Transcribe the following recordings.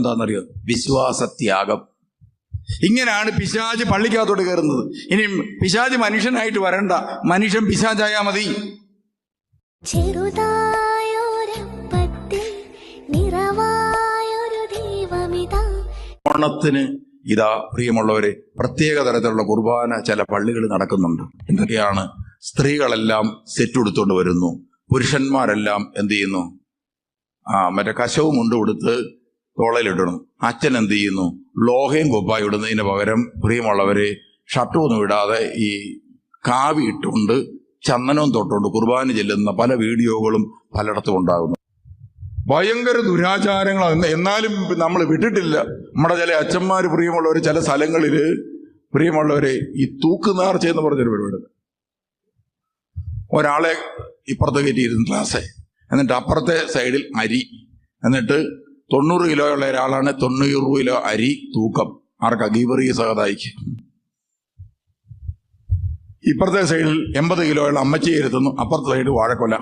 എന്താണെന്നറിയോ? വിശ്വാസത്യാഗം. ഇങ്ങനെയാണ് പിശാജ് പള്ളിക്കകത്തോട്ട് കയറുന്നത്. ഇനി പിശാജ് മനുഷ്യനായിട്ട് വരണ്ട. മനുഷ്യൻ പിശാജായാ മതി. ഓണത്തിന് ഇതാ പ്രിയമുള്ളവരെ പ്രത്യേക തരത്തിലുള്ള കുർബാന ചില പള്ളികൾ നടക്കുന്നുണ്ട്. എന്തൊക്കെയാണ്? സ്ത്രീകളെല്ലാം സെറ്റ് കൊടുത്തുകൊണ്ട് വരുന്നു. പുരുഷന്മാരെല്ലാം എന്ത് ചെയ്യുന്നു? ആ മറ്റേ കശവും കൊണ്ടുകൊടുത്ത് കൊടുത്ത് തോളയിലിടണം. അച്ഛൻ എന്ത് ചെയ്യുന്നു? ലോഹയും കുപ്പായി ഇടുന്നതിന് പകരം പ്രിയമുള്ളവരെ ഷർട്ടൊന്നും ഇടാതെ ഈ കാവി ഇട്ടുകൊണ്ട് ചന്ദനവും തൊട്ടുകൊണ്ട് കുർബാന ചെല്ലുന്ന പല വീഡിയോകളും പലയിടത്തും ഉണ്ടാകുന്നു. ഭയങ്കര ദുരാചാരങ്ങളാണ് എന്നാലും നമ്മൾ വിട്ടിട്ടില്ല. നമ്മുടെ ചില അച്ഛന്മാർ പ്രിയമുള്ളവർ ചില സ്ഥലങ്ങളിൽ പ്രിയമുള്ളവരെ ഈ തൂക്കുനാർച്ച എന്ന് പറഞ്ഞൊരു പരിപാടി ഒരാളെ ഇപ്പുറത്ത് കയറ്റിയിരുന്നു ക്ലാസ് എന്നിട്ട് അപ്പുറത്തെ സൈഡിൽ അരി. എന്നിട്ട് തൊണ്ണൂറ് കിലോ ഉള്ള ഒരാളാണ് തൊണ്ണൂറ് കിലോ അരി തൂക്കം. ആർക്കാ? ഗീവറി സഹതായിക്ക്. ഇപ്പുറത്തെ സൈഡിൽ എൺപത് ഉള്ള അമ്മച്ചി ഇരുത്തുന്നു. അപ്പുറത്തെ സൈഡ് വാഴക്കൊല.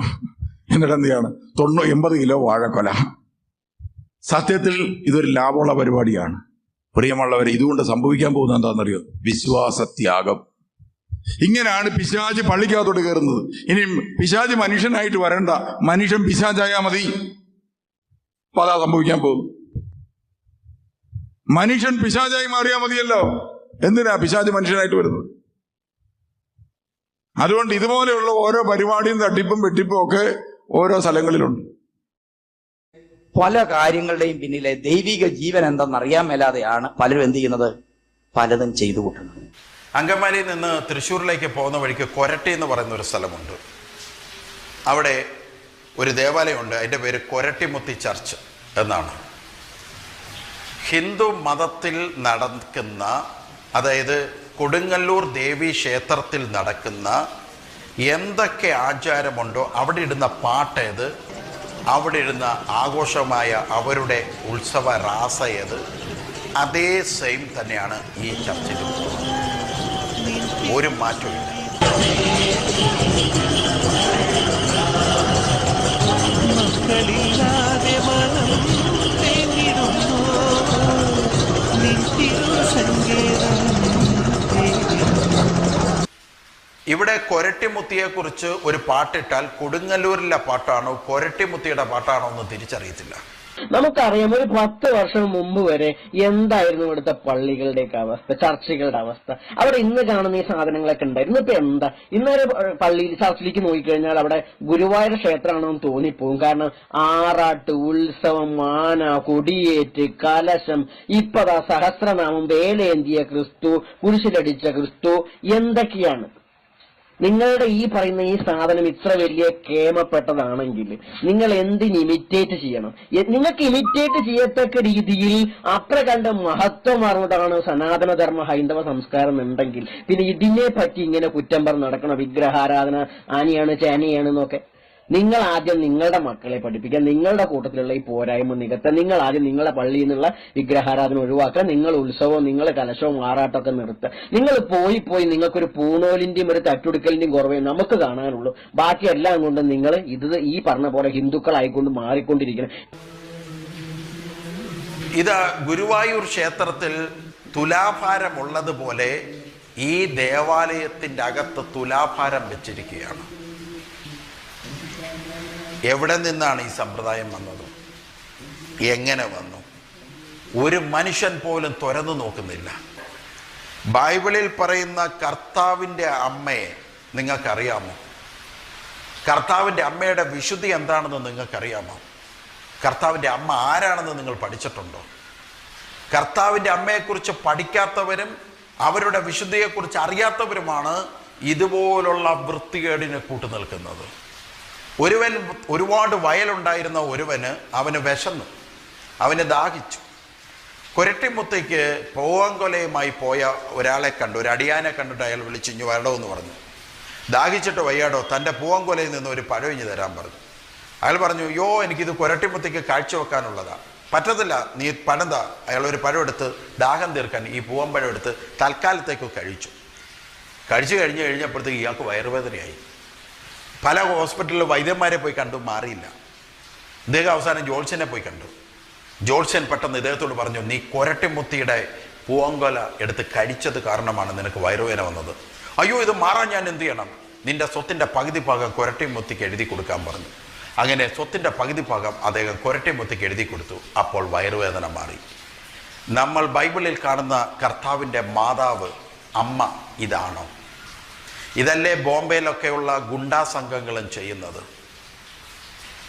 എന്നിട്ട് എന്ത് തൊണ്ണൂ എൺപത് കിലോ വാഴക്കൊല. സത്യത്തിൽ ഇതൊരു ലാഭമുള്ള പരിപാടിയാണ്. പ്രിയമുള്ളവർ ഇതുകൊണ്ട് സംഭവിക്കാൻ പോകുന്നത് എന്താണെന്നറിയോ? വിശ്വാസത്യാഗം. ഇങ്ങനെയാണ് പിശാജ് പള്ളിക്കകത്തോട്ട് കയറുന്നത്. ഇനി പിശാജ് മനുഷ്യനായിട്ട് വരണ്ട. മനുഷ്യൻ പിശാജായാ മതി. അപ്പൊ അതാ സംഭവിക്കാൻ പോകും മനുഷ്യൻ പിശാചായി മാറിയാൽ മതിയല്ലോ. എന്തിനാ പിശാജ് മനുഷ്യനായിട്ട് വരുന്നത്? അതുകൊണ്ട് ഇതുപോലെയുള്ള ഓരോ പരിപാടിയും തട്ടിപ്പും വെട്ടിപ്പും ഒക്കെ ഓരോ സ്ഥലങ്ങളിലുണ്ട്. പല കാര്യങ്ങളുടെയും പിന്നിലെ ദൈവിക ജീവൻ എന്തെന്നറിയാൻ മേലാതെയാണ് പലരും എന്ത് ചെയ്യുന്നത്? പലതും ചെയ്തു കൂട്ടുന്നത്. അങ്കമാലിയിൽ നിന്ന് തൃശ്ശൂരിലേക്ക് പോകുന്ന വഴിക്ക് കൊരട്ടി എന്ന് പറയുന്ന ഒരു സ്ഥലമുണ്ട്. അവിടെ ഒരു ദേവാലയമുണ്ട് അതിന്റെ പേര് കൊരട്ടിമുത്തി ചർച്ച് എന്നാണ്. ഹിന്ദു മതത്തിൽ നടക്കുന്ന അതായത് കൊടുങ്ങല്ലൂർ ദേവി ക്ഷേത്രത്തിൽ നടക്കുന്ന എന്തൊക്കെ ആചാരമുണ്ടോ അവിടെ ഇടുന്ന പാട്ടേത് അവിടെ ഇടുന്ന ആഘോഷമായ അവരുടെ ഉത്സവ രാസ ഏത്? അതേ സെയിം തന്നെയാണ് ഈ ചർച്ചിലും. ഒരു മാറ്റവും മക്കളില്ലാതെ മനം തേങ്ങിടുന്നു തേടി. ഇവിടെ ഒരു പാട്ടിട്ടാൽ കൊടുങ്ങല്ലൂരിലെ പാട്ടാണോ കൊരട്ടിമുത്തിയുടെ പാട്ടാണോ എന്ന് തിരിച്ചറിയത്തില്ല. നമുക്കറിയാം ഒരു പത്ത് വർഷം മുമ്പ് വരെ എന്തായിരുന്നു ഇവിടുത്തെ പള്ളികളുടെയൊക്കെ അവസ്ഥ ചർച്ചകളുടെ അവസ്ഥ? അവിടെ ഇന്ന് കാണുന്ന ഈ സാധനങ്ങളൊക്കെ ഉണ്ടായിരുന്നു. ഇപ്പൊ എന്താ? ഇന്നൊരു പള്ളിയിൽ ചർച്ചിലേക്ക് നോക്കിക്കഴിഞ്ഞാൽ അവിടെ ഗുരുവായൂർ ക്ഷേത്രമാണോ എന്ന് തോന്നിപ്പോകും കാരണം ആറാട്ട് ഉത്സവം മാന കൊടിയേറ്റ് കലശം ഇപ്പതാ സഹസ്രനാമം വേലേന്തിയ ക്രിസ്തു കുരിശിലടിച്ച ക്രിസ്തു എന്തൊക്കെയാണ്? നിങ്ങളുടെ ഈ പറയുന്ന ഈ സാധനം ഇത്ര വലിയ കേമപ്പെട്ടതാണെങ്കിൽ നിങ്ങൾ എന്തിന് ഇമിറ്റേറ്റ് ചെയ്യണം? നിങ്ങൾക്ക് ഇമിറ്റേറ്റ് ചെയ്യത്തക്ക രീതിയിൽ അത്ര കണ്ട് മഹത്വമാർന്നതാണ് സനാതനധർമ്മ ഹൈന്ദവ സംസ്കാരം ഉണ്ടെങ്കിൽ പിന്നെ ഇതിനെ പറ്റി ഇങ്ങനെ കുറ്റം പറഞ്ഞ് നടക്കണം വിഗ്രഹാരാധന ആനയാണ് ചേനയാണ് എന്നൊക്കെ. നിങ്ങൾ ആദ്യം നിങ്ങളുടെ മക്കളെ പഠിപ്പിക്കുക നിങ്ങളുടെ കൂട്ടത്തിലുള്ള ഈ പോരായ്മ നികത്താൻ നിങ്ങൾ ആദ്യം നിങ്ങളുടെ പള്ളിയിൽ നിന്നുള്ള വിഗ്രഹാരാധന ഒഴിവാക്കുക നിങ്ങൾ ഉത്സവവും നിങ്ങൾ കലശവും ആറാട്ടമൊക്കെ നിർത്തുക. നിങ്ങൾ പോയി പോയി നിങ്ങൾക്കൊരു പൂണോലിന്റെയും ഒരു തട്ടുടുക്കലിന്റെയും കുറവേ നമുക്ക് കാണാനുള്ളൂ. ബാക്കി എല്ലാം കൊണ്ട് നിങ്ങൾ ഇത് ഈ പറഞ്ഞ പോലെ ഹിന്ദുക്കളായിക്കൊണ്ട് മാറിക്കൊണ്ടിരിക്കണം. ഇത് ഗുരുവായൂർ ക്ഷേത്രത്തിൽ തുലാഭാരമുള്ളതുപോലെ ഈ ദേവാലയത്തിന്റെ അകത്ത് തുലാഭാരം വെച്ചിരിക്കുകയാണ്. എവിടെ നിന്നാണ് ഈ സമ്പ്രദായം വന്നത്? എങ്ങനെ വന്നു? ഒരു മനുഷ്യൻ പോലും തുറന്നു നോക്കുന്നില്ല. ബൈബിളിൽ പറയുന്ന കർത്താവിന്റെ അമ്മയെ നിങ്ങൾക്കറിയാമോ? കർത്താവിന്റെ അമ്മയുടെ വിശുദ്ധി എന്താണെന്ന് നിങ്ങൾക്കറിയാമോ? കർത്താവിന്റെ അമ്മ ആരാണെന്ന് നിങ്ങൾ പഠിച്ചിട്ടുണ്ടോ? കർത്താവിന്റെ അമ്മയെക്കുറിച്ച് പഠിക്കാത്തവരും അവരുടെ വിശുദ്ധിയെക്കുറിച്ച് അറിയാത്തവരുമാണ് ഇതുപോലുള്ള വൃത്തികേടിന് കൂട്ടുനിൽക്കുന്നത്. ഒരുവൻ ഒരുപാട് വയലുണ്ടായിരുന്ന ഒരുവന് അവന് വിശന്നു. അവന് ദാഹിച്ചു. കുരട്ടിമുത്തേക്ക് പോവാങ്കൊലയുമായി പോയ ഒരാളെ കണ്ടു. ഒരു അടിയാനെ കണ്ടിട്ട് അയാൾ വിളിച്ചു ഇഞ്ഞു വരടോ എന്ന് പറഞ്ഞു. ദാഹിച്ചിട്ട് വയ്യാടോ തന്റെ പൂവങ്കൊലയിൽ നിന്ന് ഒരു പഴം ഇഞ്ഞ് തരാൻ പറഞ്ഞു. അയാൾ പറഞ്ഞു യോ എനിക്കിത് കുരട്ടിമുത്തേക്ക് കാഴ്ചവെക്കാനുള്ളതാണ് പറ്റത്തില്ല നീ പഴം താ അയാൾ ഒരു പഴം എടുത്ത് ദാഹം തീർക്കാൻ ഈ പഴം എടുത്ത് തൽക്കാലത്തേക്ക് കഴിച്ചു. കഴിച്ചു കഴിഞ്ഞ് കഴിഞ്ഞപ്പോഴത്തേക്ക് ഇയാൾക്ക് വയറുവേദനയായി. പല ഹോസ്പിറ്റലിൽ വൈദ്യന്മാരെ പോയി കണ്ടു മാറിയില്ല. ഇദ്ദേഹം അവസാനം ജോൾസനെ പോയി കണ്ടു. ജോൾസൻ പെട്ടെന്ന് ഇദ്ദേഹത്തോട് പറഞ്ഞു നീ കൊരട്ടിമുത്തിയുടെ പൂവങ്കൊല എടുത്ത് കഴിച്ചത് കാരണമാണ് നിനക്ക് വയറുവേന വന്നത്. അയ്യോ ഇത് മാറാൻ ഞാൻ എന്ത് ചെയ്യണം? നിന്റെ സ്വത്തിന്റെ പകുതി ഭാഗം കൊരട്ടിമുത്തിക്ക് എഴുതി കൊടുക്കാൻ പറഞ്ഞു. അങ്ങനെ സ്വത്തിന്റെ പകുതി ഭാഗം അദ്ദേഹം കൊരട്ടിമുത്തിക്ക് എഴുതി കൊടുത്തു. അപ്പോൾ വയറുവേദന മാറി. നമ്മൾ ബൈബിളിൽ കാണുന്ന കർത്താവിന്റെ മാതാവ് അമ്മ ഇതാണോ? ഇതല്ലേ ബോംബെയിലൊക്കെയുള്ള ഗുണ്ടാ സംഘങ്ങളും ചെയ്യുന്നത്.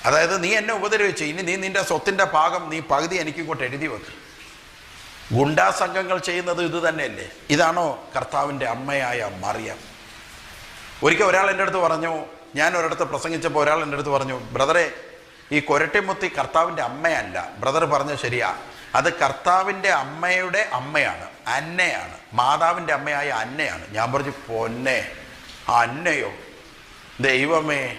അതായത് നീ എന്നെ ഉപദ്രവിച്ചു. ഇനി നീ നിന്റെ സ്വത്തിന്റെ ഭാഗം നീ പകുതി എനിക്കിങ്ങോട്ട് എഴുതി വെക്ക്. ഗുണ്ടാ സംഘങ്ങൾ ചെയ്യുന്നത് ഇത് തന്നെയല്ലേ? ഇതാണോ കർത്താവിന്റെ അമ്മയായ മറിയം. ഒരിക്കൽ ഒരാൾ എന്റെ അടുത്ത് പറഞ്ഞു ഞാൻ ഒരിടത്ത് പ്രസംഗിച്ചപ്പോൾ ഒരാൾ എന്റെ അടുത്ത് പറഞ്ഞു ബ്രദറെ ഈ കൊരട്ടിമുത്തി കർത്താവിന്റെ അമ്മയല്ല. ബ്രദർ പറഞ്ഞു ശരിയാ. അത് കർത്താവിന്റെ അമ്മയുടെ അമ്മയാണ്. അന്നയാണ്. മാതാവിന്റെ അമ്മയായ അന്നയാണ്. ഞാൻ പറഞ്ഞു പൊന്നെ. അന്നയോ? ദൈവമേ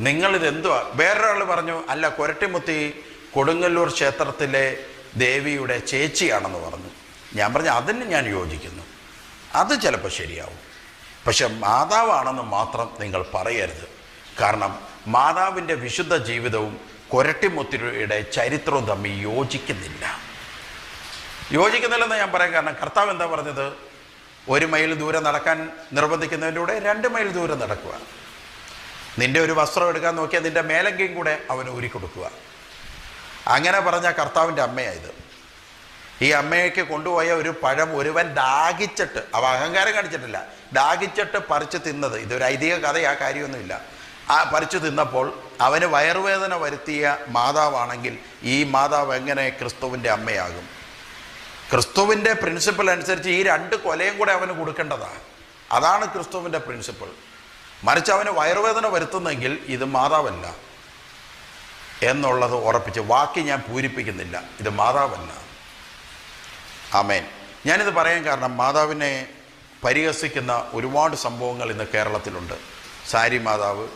നിങ്ങളിത് എന്തുവാ വേറൊരാൾ പറഞ്ഞു അല്ല കൊരട്ടിമുത്തി കൊടുങ്ങല്ലൂർ ക്ഷേത്രത്തിലെ ദേവിയുടെ ചേച്ചിയാണെന്ന് പറഞ്ഞു. ഞാൻ പറഞ്ഞു അതിന് ഞാൻ യോജിക്കുന്നു. അത് ചിലപ്പോൾ ശരിയാവും. പക്ഷെ മാതാവാണെന്ന് മാത്രം നിങ്ങൾ പറയരുത്. കാരണം മാതാവിന്റെ വിശുദ്ധ ജീവിതവും കൊരട്ടിമുത്തിയുടെ ചരിത്രവും തമ്മിൽ യോജിക്കുന്നില്ല. യോജിക്കുന്നില്ലെന്ന് ഞാൻ പറയാൻ കാരണം കർത്താവ് എന്താ പറഞ്ഞത്? ഒരു മൈൽ ദൂരം നടക്കാൻ നിർബന്ധിക്കുന്നതിലൂടെ രണ്ട് മൈൽ ദൂരം നടക്കുക. നിന്റെ ഒരു വസ്ത്രം എടുക്കാൻ നോക്കിയാൽ നിന്റെ മേലങ്കയും കൂടെ അവന് ഊരി കൊടുക്കുക. അങ്ങനെ പറഞ്ഞ കർത്താവിന്റെ അമ്മയായത്. ഈ അമ്മയ്ക്ക് കൊണ്ടുപോയ ഒരു പഴം ഒരുവൻ ദാഹിച്ചിട്ട് അവ അഹങ്കാരം കാണിച്ചിട്ടില്ല ദാഹിച്ചിട്ട് പറിച്ച് തിന്നത്. ഇതൊരു ഐതിഹ്യ കഥ ആ കാര്യമൊന്നുമില്ല. ആ പറിച്ചു തിന്നപ്പോൾ അവന് വയറുവേദന വരുത്തിയ മാതാവാണെങ്കിൽ ഈ മാതാവ് എങ്ങനെ ക്രിസ്തുവിന്റെ അമ്മയാകും? ക്രിസ്തുവിന്റെ പ്രിൻസിപ്പിൾ അനുസരിച്ച് ഈ രണ്ട് കൊലയും കൂടെ അവന് കൊടുക്കേണ്ടതാണ് അതാണ് ക്രിസ്തുവിന്റെ പ്രിൻസിപ്പിൾ മറിച്ച് അവന് വയറുവേദന വരുത്തുന്നെങ്കിൽ ഇത് മാതാവല്ല എന്നുള്ളത് ഉറപ്പിച്ച് വാക്ക് ഞാൻ പൂരിപ്പിക്കുന്നില്ല. ഇത് മാതാവല്ല. ആമേൻ. ഞാനിത് പറയാൻ കാരണം മാതാവിനെ പരിഹസിക്കുന്ന ഒരുപാട് സംഭവങ്ങൾ ഇന്ന് കേരളത്തിലുണ്ട്. സാരി മാതാവ്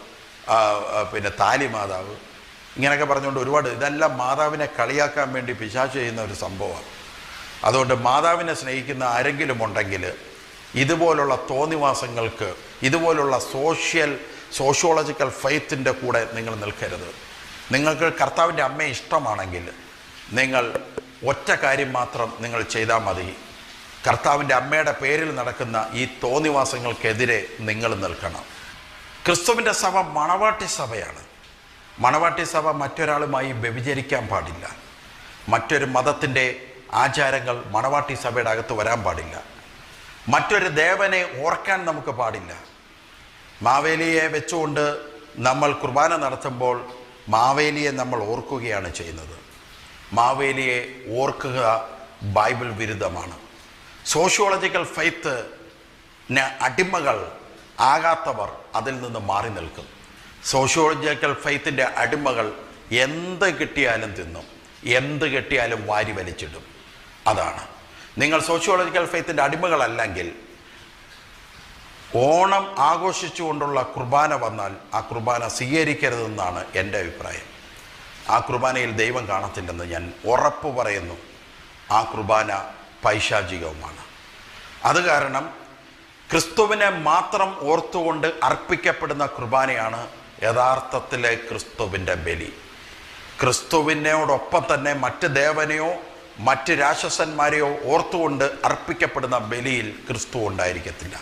പിന്നെ താലി മാതാവ് ഇങ്ങനെയൊക്കെ പറഞ്ഞുകൊണ്ട് ഒരുപാട് ഇതെല്ലാം മാതാവിനെ കളിയാക്കാൻ വേണ്ടി പിശാച്ച് ചെയ്യുന്ന ഒരു സംഭവമാണ്. അതുകൊണ്ട് മാതാവിനെ സ്നേഹിക്കുന്ന ആരെങ്കിലും ഉണ്ടെങ്കിൽ ഇതുപോലുള്ള തോന്നിവാസങ്ങൾക്ക് ഇതുപോലുള്ള സോഷ്യൽ സോഷ്യോളജിക്കൽ ഫെയ്ത്തിന്റെ കൂടെ നിങ്ങൾ നിൽക്കരുത്. നിങ്ങൾക്ക് കർത്താവിന്റെ അമ്മയെ ഇഷ്ടമാണെങ്കിൽ നിങ്ങൾ ഒറ്റ കാര്യം മാത്രം നിങ്ങൾ ചെയ്താൽ മതി. കർത്താവിന്റെ അമ്മയുടെ പേരിൽ നടക്കുന്ന ഈ തോന്നിവാസങ്ങൾക്കെതിരെ നിങ്ങൾ നിൽക്കണം. ക്രിസ്തുവിന്റെ സഭ മണവാട്ടി സഭയാണ്. മണവാട്ടി സഭ മറ്റൊരാളുമായി വ്യഭിചരിക്കാൻ പാടില്ല. മറ്റൊരു മതത്തിന്റെ ആചാരങ്ങൾ മണവാട്ടി സഭയുടെ അകത്ത് വരാൻ പാടില്ല. മറ്റൊരു ദേവനെ ഓർക്കാൻ നമുക്ക് പാടില്ല. മാവേലിയെ വെച്ചുകൊണ്ട് നമ്മൾ കുർബാന നടത്തുമ്പോൾ മാവേലിയെ നമ്മൾ ഓർക്കുകയാണ് ചെയ്യുന്നത്. മാവേലിയെ ഓർക്കുക ബൈബിൾ വിരുദ്ധമാണ്. സോഷ്യോളജിക്കൽ ഫെയ്ത്ത് അടിമകൾ ആകാത്തവർ അതിൽ നിന്ന് മാറി നിൽക്കും. സോഷ്യോളജിക്കൽ ഫെയ്ത്തിന്റെ അടിമകൾ എന്ത് കിട്ടിയാലും തിന്നും. എന്ത് കിട്ടിയാലും വാരി വലിച്ചിടും. അതാണ്. നിങ്ങൾ സോഷ്യോളജിക്കൽ ഫെയ്ത്തിന്റെ അടിമകളല്ലെങ്കിൽ ഓണം ആഘോഷിച്ചുകൊണ്ടുള്ള കുർബാന വന്നാൽ ആ കുർബാന സ്വീകരിക്കരുതെന്നാണ് എന്റെ അഭിപ്രായം. ആ കുർബാനയിൽ ദൈവം കാണത്തില്ലെന്ന് ഞാൻ ഉറപ്പ് പറയുന്നു. ആ കുർബാന പൈശാചികവുമാണ്. അത് കാരണം ക്രിസ്തുവിനെ മാത്രം ഓർത്തുകൊണ്ട് അർപ്പിക്കപ്പെടുന്ന കുർബാനയാണ് യഥാർത്ഥത്തിലെ ക്രിസ്തുവിന്റെ ബലി. ക്രിസ്തുവിനോടൊപ്പം തന്നെ മറ്റ് ദേവനെയോ മറ്റ് രാക്ഷസന്മാരെയോ ഓർത്തുകൊണ്ട് അർപ്പിക്കപ്പെടുന്ന ബലിയിൽ ക്രിസ്തു ഉണ്ടായിരിക്കത്തില്ല.